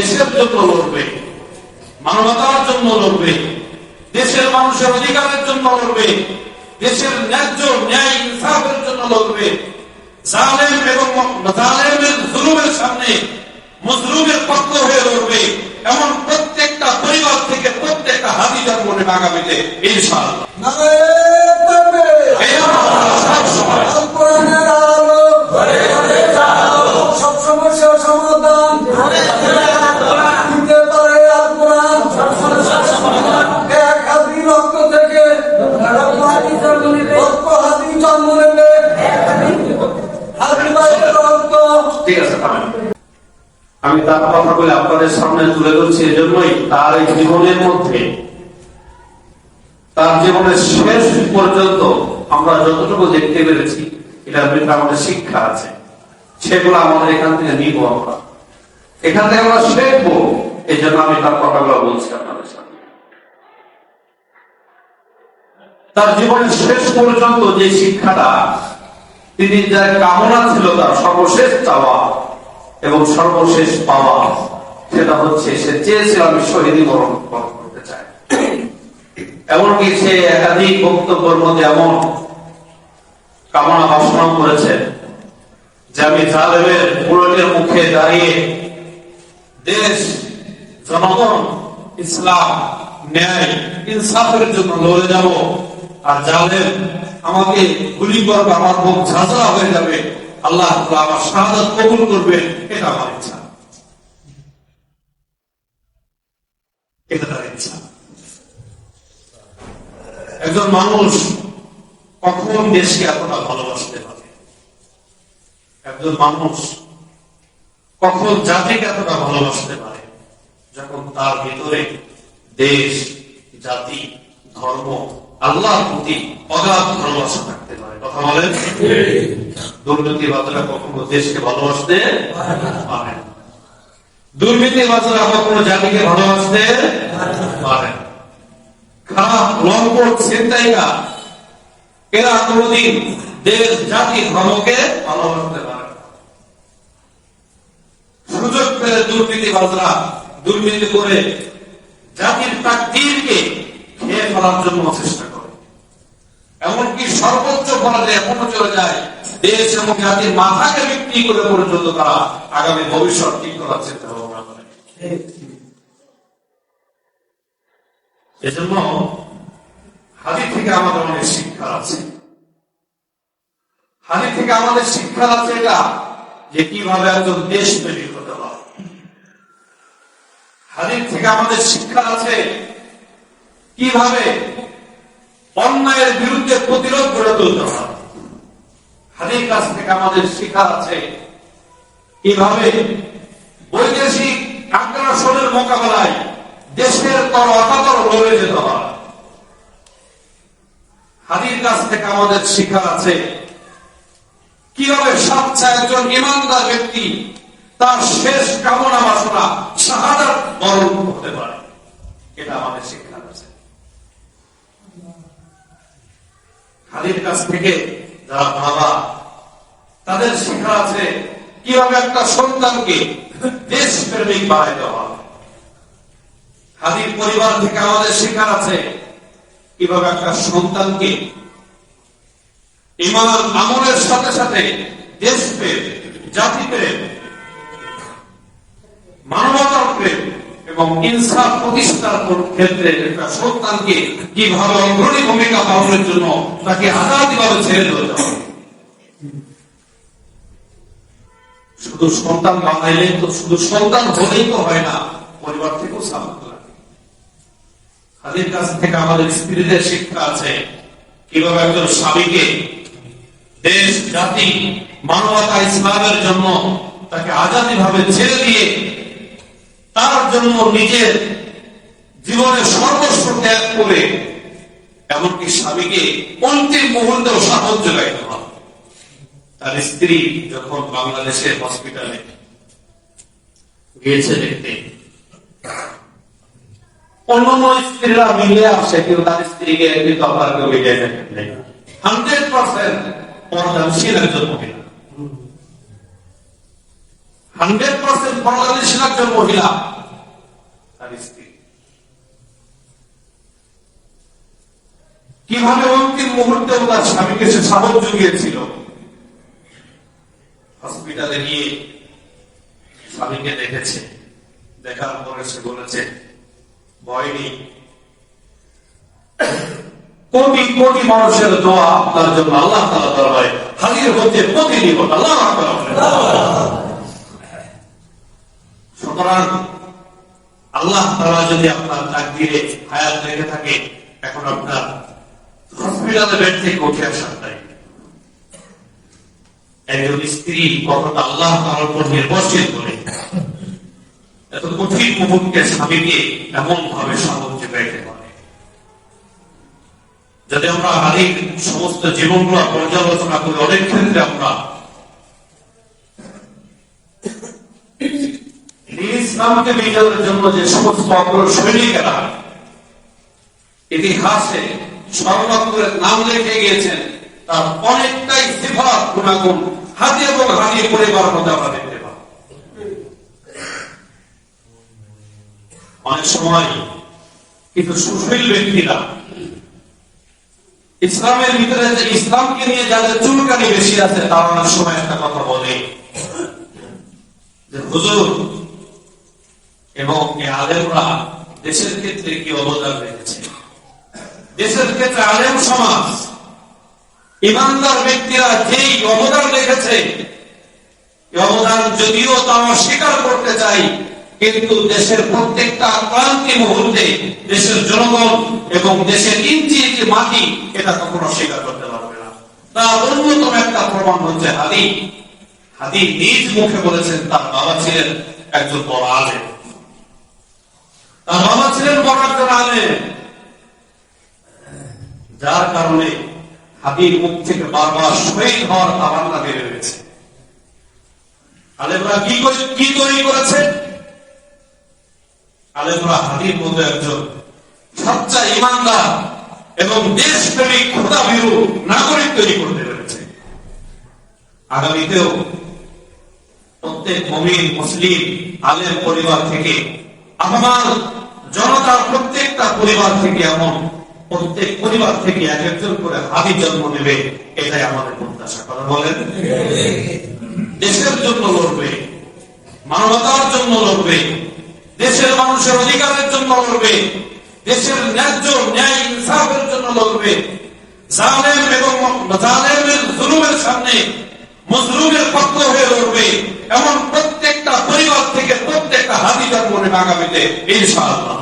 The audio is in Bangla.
দেশের জন্য লড়বে মানবতার জন্য লড়বে, দেশের মানুষের অধিকারের জন্য লড়বে, দেশের ন্যায্য ন্যায় ইনসাফের জন্য লড়বে। এমন প্রত্যেকটা পরিবার থেকে প্রত্যেকটা হাতি জন্মনে আগামীতে ইনশাআল্লাহ। বলে আপনাদের সামনে তুলে ধরছি এজন্যই তার এই জীবনের মধ্যে, তার জীবনের শেষ পর্যন্ত আমরা যতটুকু দেখতে পেরেছি, এটার ভিতরে আমাদের শিক্ষা আছে। সেগুলো আমাদের এখান থেকে নিব আমরা। এখান থেকে আমরা শিখব। এই জন্য আমি তার কথাগুলো বলছি আপনাদের সামনে। তার জীবনের শেষ পর্যন্ত যে শিক্ষাটা, তিনি যা কামনা ছিল তার সর্বশেষ চাওয়া এবং সর্বশেষ পাওয়া। সেটা হচ্ছে, সে চেয়েছিল আমি শহীদী বরণ করতে চাই। এমনকি সে একাধিক বক্তব্যের মধ্যে এমন কামনা বাসনা করেছেন যে আমি জালেমের বুলেটের মুখে দাঁড়িয়ে দেশ, জনগণ, ইসলাম, ন্যায়, ইনসাফের জন্য লড়ে যাব। আর জালেম আমাকে গুলি করবে, আমার মুখ ঝাঁঝরা হয়ে যাবে। আল্লাহ আমার শাহাদাত কবুল করবেন এটা আমার ইচ্ছা। এটা তার ইচ্ছা। একজন মানুষ কখন দেশকে এতটা ভালোবাসতে পারে? একজন মানুষ কখন জাতিকে এতটা ভালোবাসতে পারে? যখন তার ভিতরে দেশ জাতি ধর্ম আল্লাহর প্রতি অগাধ ভালোবাসা থাকতে পারে। কথা বলেন? দুর্নীতিবাদরা কখনো দেশকে ভালোবাসতে পারে না। দুর্নীতিবাদরা কখনো জাতিকে ভালোবাসতে পারে খারাপ এরা কোনদিন দেশ, জাতি, ধর্মকে ভালোবাসতে পারে সুযোগ পেলে দুর্নীতিবাজরা দুর্নীতি করে জাতির তাকদীরকে খেয়ে ফেলার জন্য চেষ্টা করে। এমনকি সর্বোচ্চ পর্যায়ে এখনও চলে যায়, দেশ এবং জাতির মাথাকে বিক্রি করে পর্যন্ত তারা আগামী ভবিষ্যৎ ঠিক করার করে এজন্য হাদি থেকে আমাদের অনেক শিক্ষা আছে। হাদি থেকে আমাদের শিক্ষা আছে এটা যে কীভাবে একজন দেশ প্রেমিক হতে হয় হাদির থেকে আমাদের শিক্ষা আছে কীভাবে অন্যায়ের বিরুদ্ধে প্রতিরোধ গড়ে তুলতে হয় হাদির কাছ থেকে আমাদের শিক্ষা আছে কীভাবে বৈদেশিক আগ্রাসনের মোকাবেলায় দেশের তর অকাতর লড়ে যেতে হয়। হাদির কাছ থেকে আমাদের শিক্ষা আছে, কীভাবে স্বচ্ছা একজন ইমানদার ব্যক্তি তার শেষ কামনা বাসনা শাহাদাত বরণ করতে পারে, এটা আমাদের শিক্ষা আছে। হাদির কাছ থেকে যারা বাবা, তাদের শিক্ষা আছে কীভাবে একটা সন্তানকে দেশ প্রেমিক বানাইতে হয় হাদির পরিবার থেকে আমাদের শিক্ষা আছে। কীভাবে একটা সন্তানকে ইমান আমলের সাথে সাথে দেশ প্রেম জাতি প্রেম মানবতার প্রেম এবং ইনসাফ প্রতিষ্ঠার ক্ষেত্রে একটা সন্তানকে কীভাবে অগ্রণী ভূমিকা পালনের জন্য তাকে আজাদিভাবে ছেড়ে দিতে হবে শুধু সন্তান বানাইলে তো শুধু সন্তান হলেই তো হয় না, পরিবার থেকেও সাপোর্ট লাগে। হাদির কাছ থেকে আমাদের স্ত্রীদের শিক্ষা আছে, কীভাবে একজন স্বামীকে দেশ, জাতি, মানবতা, ইসলামের জন্য তাকে আজাদি ভাবে ছেড়ে দিয়ে তার জন্য নিজের জীবনে সর্বস্ব ত্যাগ করে এমনকি স্বামীকে অন্তিম মুহূর্তেও সাহায্য লাগাইতে হবে। তার স্ত্রী যখন বাংলাদেশের হসপিটালে গিয়েছে দেখতে, অন্যান্য স্ত্রীরা মিলে আসে, কিন্তু তার স্ত্রীকে কিন্তু আবার কেউ হান্ড্রেড পার্সেন্ট পর্দাশীল একজন মহিলা। হান্ড্রেড পার্সেন্ট একজন মহিলা তার স্ত্রী। কীভাবে অন্তিম মুহূর্তে তার স্বামীকে সে সাহস জুগিয়েছিল হসপিটালে নিয়ে স্বামীকে দেখেছে। দেখার পরে সে বলেছে, ভয় নেই। কোটি কোটি মানুষের দোয়া আপনার জন্য আল্লাহ তালা দরবারে হাজির হচ্ছে প্রতিনিয়ত আল্লাহ সুতরাং আল্লাহ তালা যদি আপনার চাকরিরে হায়াত রেখে থাকে, এখন আপনার হসপিটালে বেড থেকে উঠে আসার একজন স্ত্রী কতটা আল্লাহ তালার উপর নির্ভরশীল করে। এত কঠিন মুহূর্তে স্বামীকে এমন ভাবে সাহায্য পেতে পারে। আমরা হারির সমস্ত জীবনগুলো পর্যালোচনা করি অনেক ক্ষেত্রে আমরা ইসলামকে বিজয়ের জন্য যে সমস্ত অগ্র সৈনিকেরা ইতিহাসে স্বর্ণাক্ষরের নাম রেখে গিয়েছেন, তার অনেকটাই সিফাত গুণাগুণ হাতি এবং মধ্যে আমরা দেখতে অনেক সময় সুশীল ব্যক্তিরা ইসলামের ভিতরে যে ইসলামকে নিয়ে যাদের চুলকানি বেশি আছে, তারা অনেক সময় একটা কথা বলে যে, হুজুর, এবং আলেমরা দেশের ক্ষেত্রে কি অবদান রেখেছে? দেশের ক্ষেত্রে আলেম সমাজ ইমানদার ব্যক্তিরা যেই অবদান রেখেছে অবদান যদিও তা অস্বীকার করতে চাই, কিন্তু দেশের প্রত্যেকটা ক্রান্তি মুহূর্তে দেশের জনগণ এবং দেশের ইঞ্চি ইঞ্চি মাটি এটা কখনো স্বীকার করতে পারবে না। তার অন্যতম একটা প্রমাণ হচ্ছে হাদি। হাদি নিজ মুখে বলেছেন তার বাবা ছিলেন একজন বড় আলেম। তার বাবা ছিলেন বড় একজন আলেম। যার কারণে হাদির মুখ থেকে বারবার শহীদ হওয়ার তামান্না বেড়ে রয়েছে। আলেমরা কি কি তৈরি করেছে? আলেমরা হাদির মতো একজন সচ্চা ইমানদার এবং দেশপ্রেমিক ক্ষুদাভীরু নাগরিক তৈরি করতে পেরেছে। আগামীতেও প্রত্যেক মমিন, মুসলিম, আলেম পরিবার থেকে আমার জনতার প্রত্যেকটা পরিবার থেকে এমন প্রত্যেক পরিবার থেকে এক একজন করে হাদি জন্ম নেবে, এটাই আমাদের প্রত্যাশা। কথা বলেন? দেশের জন্য লড়বে, মানবতার জন্য লড়বে, দেশের মানুষের অধিকারের জন্য লড়বে, দেশের ন্যায্য ন্যায় ইনসাফের জন্য লড়বে। জালেম এবং জালেমের জুলুমের সামনে মজলুমের পক্ষ হয়ে লড়বে। এমন প্রত্যেকটা পরিবার থেকে প্রত্যেকটা হাতি জন্ম নেবে আগামীতে, ইনশাআল্লাহ।